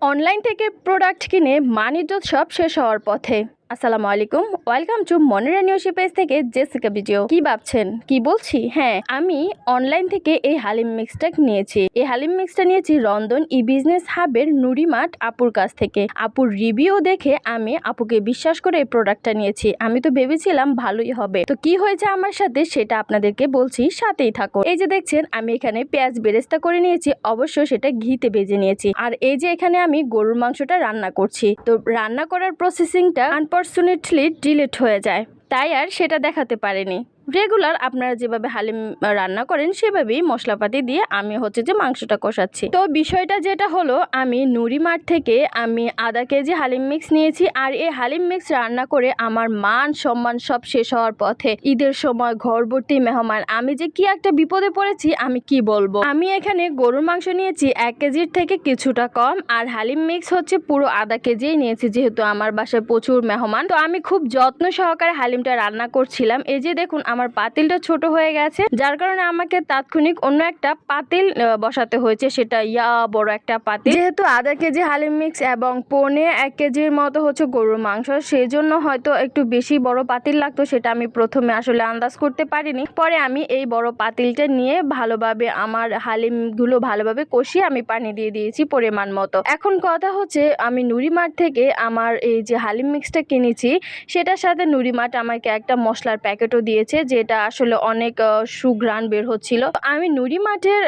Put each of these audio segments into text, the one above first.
Online থেকে product কিনে মানিজ সব শেষ হওয়ার পথে। আসসালামু আলাইকুম। Welcome to Monira news page থেকে জেসিকা ভিডিও কি ভাবছেন? কি বলছি? হ্যাঁ আমি অনলাইন থেকে এই হালিম মিক্সটা নিয়েছি। এই হালিম মিক্সটা নিয়েছি রন্ধন ই বিজনেস হাবের নুরিমাট আপুর কাছ থেকে। আপুর রিভিউ দেখে আমি আপুকে বিশ্বাস করে এই প্রোডাক্টটা নিয়েছি। আমি তো ভেবেছিলাম ভালোই হবে। তো কি হয়েছে আমার সাথে সেটা আপনাদেরকে বলছি, সাথেই থাকো এই যে দেখছেন, আমি এখানে পেঁয়াজ বেরেস্তা করে নিয়েছি, অবশ্য সেটা ঘিতে ভেজে নিয়েছি। আর এই যে এখানে আমি গরুর মাংসটা রান্না করছি। তো রান্না করার প্রসেসিংটা আনফর্চুনেটলি ডিলিট হয়ে যায়। তাই আর সেটা দেখাতে পারিনি। রেগুলার আপনারা যেভাবে হালিম রান্না করেন, সেভাবেই মশলাপাতি দিয়ে আমি হচ্ছে যে মাংসটা কষাচ্ছি। তো বিষয়টা যেটা হলো, আমি নুরি মাঠ থেকে আমি আধা কেজি হালিম মিক্স নিয়েছি আর এই হালিম মিক্স রান্না করে আমার মান সম্মান সব শেষ হওয়ার পথে ঈদের সময় ঘরবর্তী মেহমান, আমি যে কি একটা বিপদে পড়েছি আমি কি বলব? আমি এখানে গরুর মাংস নিয়েছি এক কেজির থেকে কিছুটা কম আর হালিম মিক্স হচ্ছে পুরো আধা কেজিই নিয়েছি যেহেতু আমার বাসায় প্রচুর মেহমান। তো আমি খুব যত্ন সহকারে হালিমটা রান্না করছিলাম। এই যে দেখুন আমার পাতিলটা ছোট হয়ে গেছে, যার কারণে আমাকে তাৎক্ষণিক অন্য একটা পাতিল বসাতে হয়েছে। সেটা ইয়া বড় একটা পাতিল। যেহেতু আধা কেজি হালিম মিক্স এবং পৌনে এক কেজির মতো হচ্ছে গরুর মাংস সেই জন্য হয়তো একটু বেশি বড় পাতিল লাগতো, সেটা আমি প্রথমে আসলে আন্দাজ করতে পারিনি। পরে আমি এই বড় পাতিলটা নিয়ে ভালোভাবে আমার হালিমগুলো ভালোভাবে কষিয়ে আমি পানি দিয়ে দিয়েছি পরিমাণ মতো। এখন কথা হচ্ছে, আমি নুরিমাঠ থেকে আমার এই যে হালিম মিক্সটা কিনেছি, সেটার সাথে নুরিমাঠ আমাকে একটা মশলার প্যাকেটও দিয়েছে যেটা আসলে অনেক সুঘ্রাণ বের হচ্ছিল। আমি নুরি মাঠের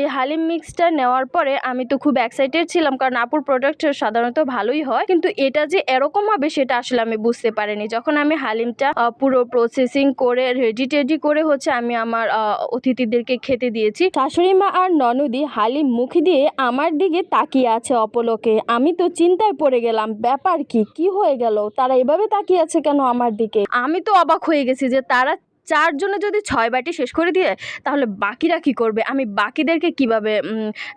এই হালিম মিক্সটা নেওয়ার পরে আমি তো খুব এক্সাইটেড ছিলাম কারণ আপুর প্রোডাক্ট সাধারণত ভালোই হয়। কিন্তু এটা যে এরকম হবে সেটা আসলে আমি বুঝতে পারিনি। যখন আমি হালিমটা পুরো প্রসেসিং করে রেডি টেডি করে হচ্ছে আমি আমার অতিথিদেরকে খেতে দিয়েছি। শাশুড়ি মা আর ননদি হালিম মুখ দিয়ে আমার দিকে তাকিয়ে আছে অপলকে। আমি তো চিন্তায় পড়ে গেলাম, ব্যাপার কি? কি হয়ে গেল? তারা এভাবে তাকিয়ে আছে কেন আমার দিকে? আমি তো অবাক হয়ে গেছি যে তারা চারজনে যদি ছয় বাটি শেষ করে দিয়ে, তাহলে বাকিরা কি করবে? আমি বাকিদেরকে কীভাবে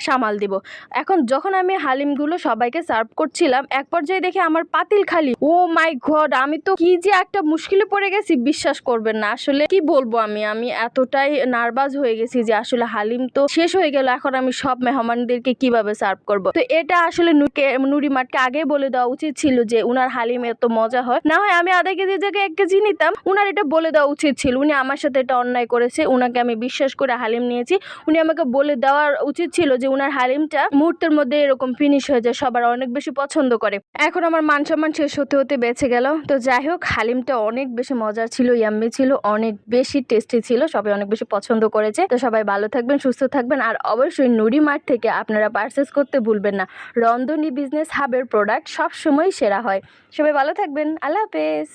সামাল দিব? এখন যখন আমি হালিমগুলো সবাইকে সার্ভ করছিলাম, এক পর্যায়ে দেখে আমার পাতিল খালি। ও মাই গড আমি তো কি যে একটা মুশকিলে পড়ে গেছি, বিশ্বাস করবেন না। আসলে কি বলব আমি? আমি এতটাই নার্ভাস হয়ে গেছি যে আসলে হালিম তো শেষ হয়ে গেল, এখন আমি সব মেহমানদেরকে কীভাবে সার্ভ করব? তো এটা আসলে নুকে নুরিমাটকে আগে বলে দেওয়া উচিত ছিল যে, উনার হালিম এত মজা হয়। না হয় আমি আধা কেজি জায়গায় এক কেজি নিতাম, উনার এটা বলে দেওয়া উচিত ছিল। উনি আমার সাথে এটা অন্যায় করেছে, উনাকে আমি বিশ্বাস করে হালিম নিয়েছি। উনি আমাকে বলে দেওয়ার উচিত ছিল যে উনার হালিমটা মুহূর্তের মধ্যে এরকম ফিনিশ হয়ে যায়, সবার অনেক বেশি পছন্দ করে। এখন আমার মান সম্মান শেষ হতে হতে বেঁচে গেল। তো যাই হোক, হালিমটা অনেক বেশি মজার ছিল ইয়াম্মি ছিল, অনেক বেশি টেস্টি ছিল, সবাই অনেক বেশি পছন্দ করেছে। তো সবাই ভালো থাকবেন, সুস্থ থাকবেন, আর অবশ্যই নুরি মার্ট থেকে আপনারা পারচেস করতে ভুলবেন না। রন্ধনী বিজনেস হাবের প্রোডাক্ট সব সময় সেরা হয়। সবাই ভালো থাকবেন, আল্লাহ হাফেজ।